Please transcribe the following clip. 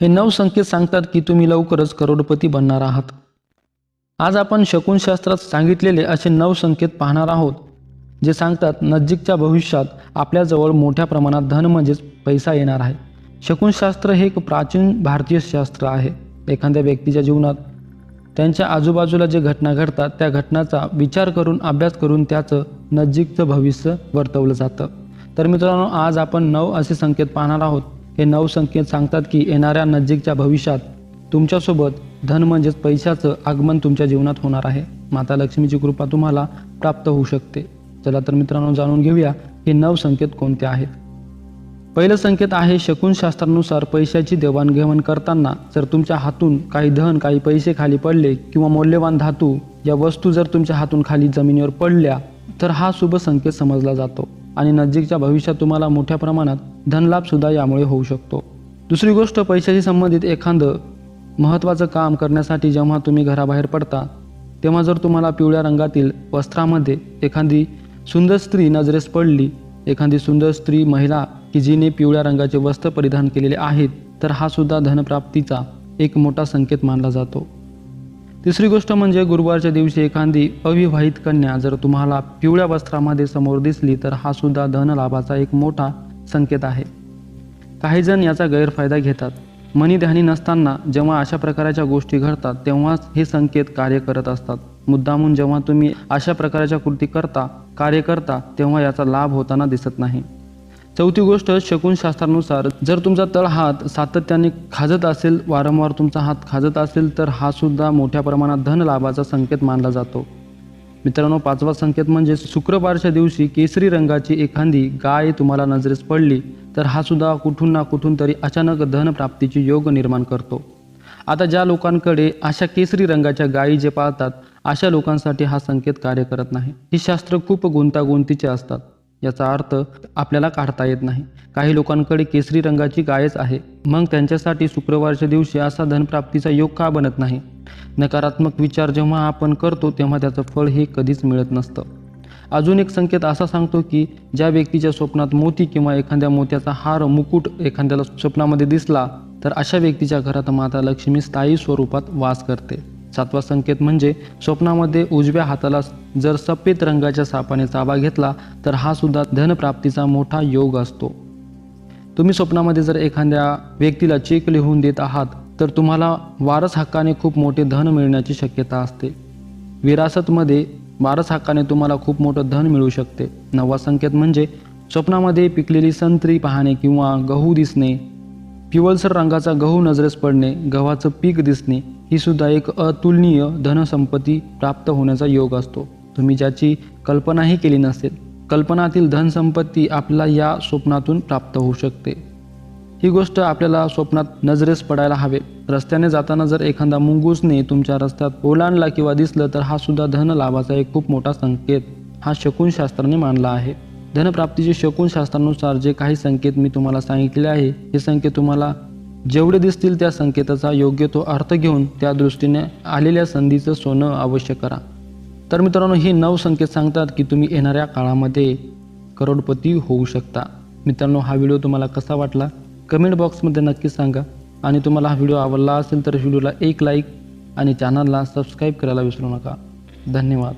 हे नऊ संकेत सांगतात की तुम्ही लवकरच करोडपती बनणार आहात. आज आपण शकुनशास्त्रात सांगितलेले असे नऊ संकेत पाहणार आहोत जे सांगतात नजीकच्या भविष्यात आपल्याजवळ मोठ्या प्रमाणात धन म्हणजेच पैसा येणार आहे. शकुनशास्त्र हे एक प्राचीन भारतीय शास्त्र आहे. एखाद्या व्यक्तीच्या जीवनात त्यांच्या आजूबाजूला जे घटना घडतात त्या घटनाचा विचार करून अभ्यास करून त्याचं नजीकचं भविष्य वर्तवलं जातं. तर मित्रांनो आज आपण नऊ असे संकेत पाहणार आहोत हे नऊ संकेत सांगतात की येणाऱ्या नजीकच्या भविष्यात तुमच्यासोबत धन म्हणजेच पैशाचं आगमन तुमच्या जीवनात होणार आहे. माता लक्ष्मीची कृपा तुम्हाला प्राप्त होऊ शकते. चला तर मित्रांनो जाणून घेऊया हे नऊ संकेत कोणते आहेत. पहिलं संकेत आहे शकुनशास्त्रानुसार पैशाची देवाणघेवाण करताना जर तुमच्या हातून काही धन काही पैसे खाली पडले किंवा मौल्यवान धातू या वस्तू जर तुमच्या हातून खाली जमिनीवर पडल्या तर हा शुभ संकेत समजला जातो. आणि नजीकच्या भविष्यात तुम्हाला मोठ्या प्रमाणात धनलाभसुद्धा यामुळे होऊ शकतो. दुसरी गोष्ट पैशाशी संबंधित एखादं महत्त्वाचं काम करण्यासाठी जेव्हा तुम्ही घराबाहेर पडता तेव्हा जर तुम्हाला पिवळ्या रंगातील वस्त्रामध्ये एखादी सुंदर स्त्री नजरेस पडली एखादी सुंदर स्त्री महिला की जिने पिवळ्या रंगाचे वस्त्र परिधान केलेले आहेत तर हा सुद्धा धनप्राप्तीचा एक मोठा संकेत मानला जातो. तिसरी गोष्ट म्हणजे गुरुवारच्या दिवशी एखादी अविवाहित कन्या जर तुम्हाला पिवळ्या वस्त्रामध्ये समोर दिसली तर हा सुद्धा धनलाभाचा एक मोठा संकेत आहे. काही जण याचा गैरफायदा घेतात. मनीध्यानी नसताना जेव्हा अशा प्रकारच्या गोष्टी घडतात तेव्हाच हे संकेत कार्य करत असतात. मुद्दामून जेव्हा तुम्ही अशा प्रकारच्या कृती करता कार्य करता तेव्हा याचा लाभ होताना दिसत नाही. चौथी गोष्ट शकुनशास्त्रानुसार जर तुमचा तळ हात सातत्याने खाजत असेल वारंवार तुमचा हात खाजत असेल तर हा सुद्धा मोठ्या प्रमाणात धन लाभाचा संकेत मानला जातो. मित्रांनो पाचवा संकेत म्हणजे शुक्रवारच्या दिवशी केसरी रंगाची एखादी गाय तुम्हाला नजरेस पडली तर हा सुद्धा कुठून ना कुठून तरी अचानक धनप्राप्तीची योग निर्माण करतो. आता ज्या लोकांकडे अशा केसरी रंगाच्या गायी जे पाळतात अशा लोकांसाठी हा संकेत कार्य करत नाही. ही शास्त्र खूप गुंतागुंतीचे असतात. याचा अर्थ आपल्याला काढता येत नाही. काही लोकांकडे केसरी रंगाची गायच आहे. मग त्यांच्यासाठी शुक्रवारच्या दिवशी असा धनप्राप्तीचा योग का बनत नाही? नकारात्मक विचार जेव्हा आपण करतो तेव्हा त्याचं फळ हे कधीच मिळत नसतं. अजून एक संकेत असा सांगतो की ज्या व्यक्तीच्या स्वप्नात मोती किंवा एखाद्या मोत्याचा हार मुकुट एखाद्याला स्वप्नामध्ये दिसला तर अशा व्यक्तीच्या घरात माता लक्ष्मी स्थायी स्वरूपात वास करते. सातवा संकेत म्हणजे स्वप्नामध्ये उजव्या हाताला जर सफेद रंगाच्या सापाने चाबा घेतला तर हा सुद्धा धनप्राप्तीचा मोठा योग असतो. तुम्ही स्वप्नामध्ये जर एखाद्या व्यक्तीला चेक लिहून देत आहात तर तुम्हाला वारस हक्काने खूप मोठे धन मिळण्याची शक्यता असते. विरासतमध्ये वारस हक्काने तुम्हाला खूप मोठं धन मिळू शकते. नववा संकेत म्हणजे स्वप्नामध्ये पिकलेली संत्री पाहणे किंवा गहू दिसणे पिवळसर रंगाचा गहू नजरेस पडणे गव्हाचं पीक दिसणे ही सुद्धा एक अतुलनीय धनसंपत्ती प्राप्त होण्याचा योग असतो. तुम्ही ज्याची कल्पनाही केली नसेल कल्पनातील धनसंपत्ती आपल्याला या स्वप्नातून प्राप्त होऊ शकते. ही गोष्ट आपल्याला स्वप्नात नजरेस पडायला हवे. रस्त्याने जाताना जर एखादा मुंगूसने तुमच्या रस्त्यात ओलांडला किंवा दिसलं तर हा सुद्धा धन लाभाचा एक खूप मोठा संकेत. हा शकुनशास्त्राने मानला आहे. धनप्राप्तीचे शकुनशास्त्रानुसार जे काही संकेत मी तुम्हाला सांगितले आहे हे संकेत तुम्हाला जेवढे दिसतील त्या संकेताचा योग्य तो अर्थ घेऊन त्या दृष्टीने आलेल्या संधीचं सोनं अवश्य करा. तर मित्रांनो हे नऊ संकेत सांगतात की तुम्ही येणाऱ्या काळामध्ये करोडपती होऊ शकता. मित्रांनो हा व्हिडिओ तुम्हाला कसा वाटला? कमेंट बॉक्समध्ये नक्की सांगा. आणि तुम्हाला हा व्हिडिओ आवडला असेल तर व्हिडिओला एक लाईक आणि चॅनलला सबस्क्राईब करायला विसरू नका. धन्यवाद.